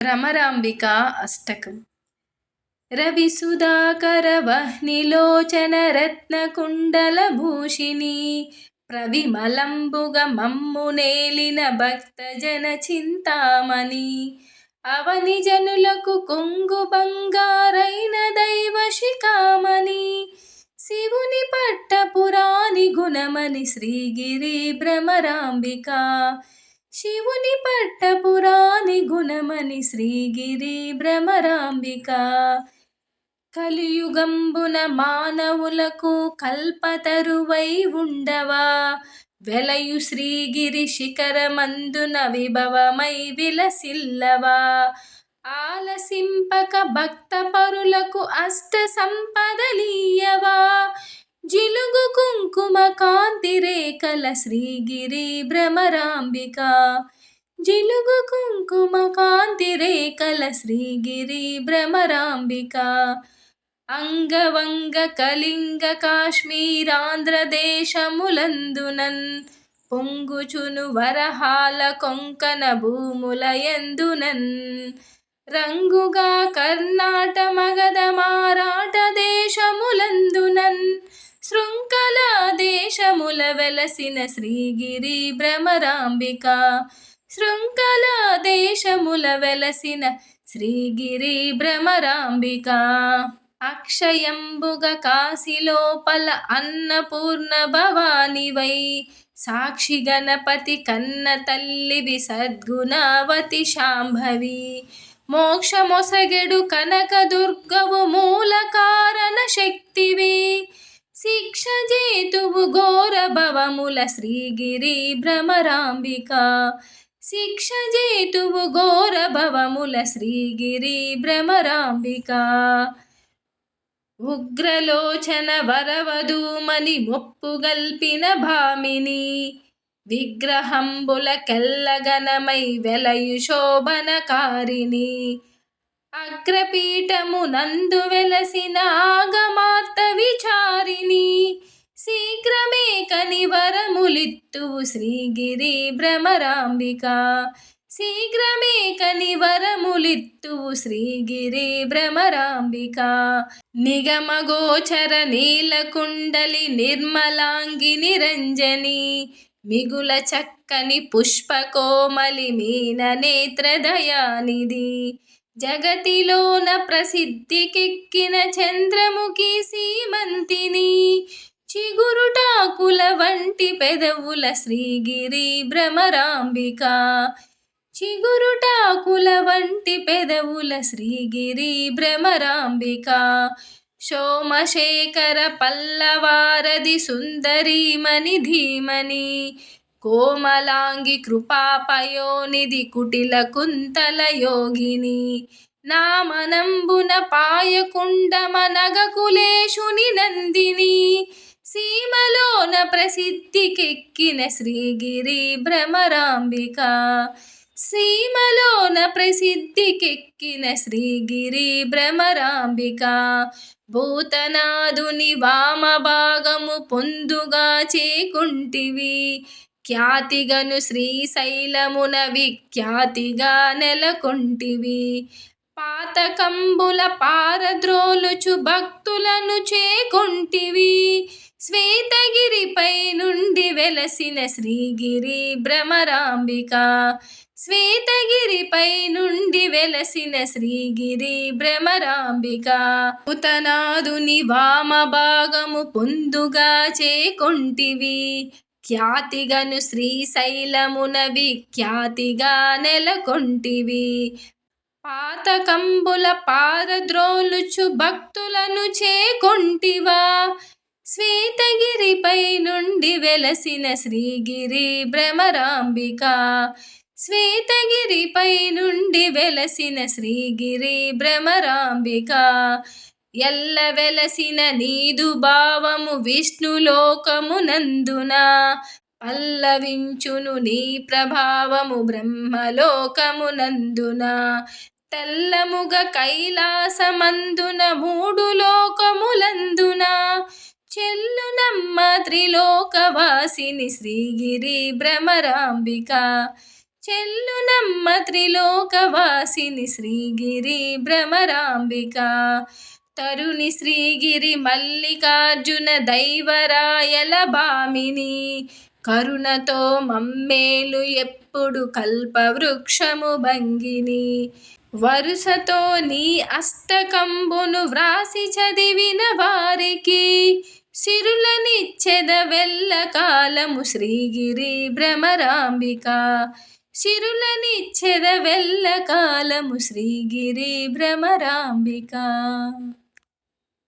భ్రమరాంబిక అష్టకం రవి సుధాకర వహ్నిలోచన రత్నకుండల భూషిణి ప్రవిమలంబుగ మమ్ము నేలిన భక్తజన చింతామణి అవని జనులకు కొంగు బంగారైన దైవ శిఖామణి శివుని పట్టపురాణి గుణమని శ్రీగిరి భ్రమరాంబిక శివుని పట్టపురాణి గుణమని శ్రీగిరి భ్రమరాంబిక. కలియుగంబున మానవులకు కల్పతరువై ఉండవా? వెలయు శ్రీగిరి శిఖరమందున విభవమై విలసిల్లవా? ఆలసింపక భక్త పరులకు అష్ట సంపదలీయవా? జిలుగు కుంకుమ కాంతి రేఖల శ్రీగిరి భ్రమరాంబిక. జిలుగు కుంకుమ కాంతి రేఖల శ్రీగిరి భ్రమరాంబిక. అంగవంగ కళింగ కాశ్మీరాంధ్రదేశములందునన్ పొంగుచును వరహాల కొంకణ భూముల ఎందునన్ రంగుగా కర్ణాట మగధ మారాట దేశములందునన్ శృంఖల దేశముల వెలసిన శ్రీగిరి భ్రమరాంబిక. శృంఖల దేశముల వెలసిన శ్రీగిరి భ్రమరాంబిక. అక్షయంబుగ కాశీలోపల అన్నపూర్ణ భవానివై. సాక్షి గణపతి కన్న తల్లివి సద్గుణవతి శాంభవి. మోక్షమొసగెడు కనక దుర్గవు మూల కారణ శక్తివి. శిక్ష జేతువు ఘోర భవముల శ్రీగిరి భ్రమరాంబిక. శిక్ష జేతువు ఘోర భవముల శ్రీగిరి భ్రమరాంబిక. ఉగ్రలోచన వరవధూమని మొప్పుగల్పిన భామిని. విగ్రహంబుల కెల్లగనమై వెలయు శోభనకారిణి. అగ్రపీఠము నందు వెలసిన ఆగమార్త విచారిణి. శీఘ్రమే కనివరములిత్తువు శ్రీగిరి భ్రమరాంబిక. శీఘ్రమే కనివరములిత్తువు శ్రీగిరి భ్రమరాంబిక. నిగమగోచర నీలకుండలి నిర్మలాంగి నిరంజని. మిగుల చక్కని పుష్పకోమలి మీన నేత్రదయానిది జగతిలోన ప్రసిద్ధికెక్కిన చంద్రముఖి సీమంతిని చిగురుటాకుల వంటి పెదవుల శ్రీగిరి భ్రమరాంబిక చిగురుటాకుల వంటి పెదవుల శ్రీగిరి భ్రమరాంబిక సోమశేఖర పల్లవారది సుందరీమణి ధీమని కోమలాంగి కృపాపయోనిధి కుటిల కుంతల యోగిని. నామనంబున పాయకుండమనగకులేశుని నందిని. సీమలోన ప్రసిద్ధికెక్కిన శ్రీగిరి భ్రమరాంబిక. సీమలోన ప్రసిద్ధికెక్కిన శ్రీగిరి భ్రమరాంబిక. భూతనాదుని వామభాగము పొందుగా చేకుంటివి. ఖ్యాతిగను శ్రీశైలమున విఖ్యాతిగా నెలకొంటివి. పాతకంబుల పారద్రోలుచు భక్తులను చేకొంటివి. శ్వేతగిరిపై నుండి వెలసిన శ్రీగిరి భ్రమరాంబిక. శ్వేతగిరిపై నుండి వెలసిన శ్రీగిరి భ్రమరాంబిక. ఉతనాదుని వామ భాగము పొందుగా చేకొంటివి. ఖ్యాతిగను శ్రీశైలమున విఖ్యాతిగా నెలకొంటివి. పాతకంబుల పారద్రోలుచు భక్తులను చేకొంటివా? శ్వేతగిరిపై నుండి వెలసిన శ్రీగిరి భ్రమరాంబిక. శ్వేతగిరిపై నుండి వెలసిన శ్రీగిరి భ్రమరాంబిక. ఎల్ల వెలసిన నీదు భావము విష్ణులోకమునందున పల్లవించును నీ ప్రభావము బ్రహ్మలోకమునందున తెల్లముగ కైలాసమందున మూడు లోకములందున చెల్లునమ్మ త్రిలోకవాసిని శ్రీగిరి భ్రమరాంబిక. చెల్లునమ్మ త్రిలోకవాసిని శ్రీగిరి భ్రమరాంబిక. తరుణి శ్రీగిరి మల్లికార్జున దైవరాయల భామిని కరుణతో మమ్మేలు ఎప్పుడు కల్పవృక్షము భంగిని. వరుసతో నీ అష్టకంబును వ్రాసి చదివిన వారికి సిరులనిచ్చెద వెల్ల కాలము శ్రీగిరి భ్రమరాంబిక. సిరులనిచ్చెద వెల్ల కాలము శ్రీగిరి భ్రమరాంబిక.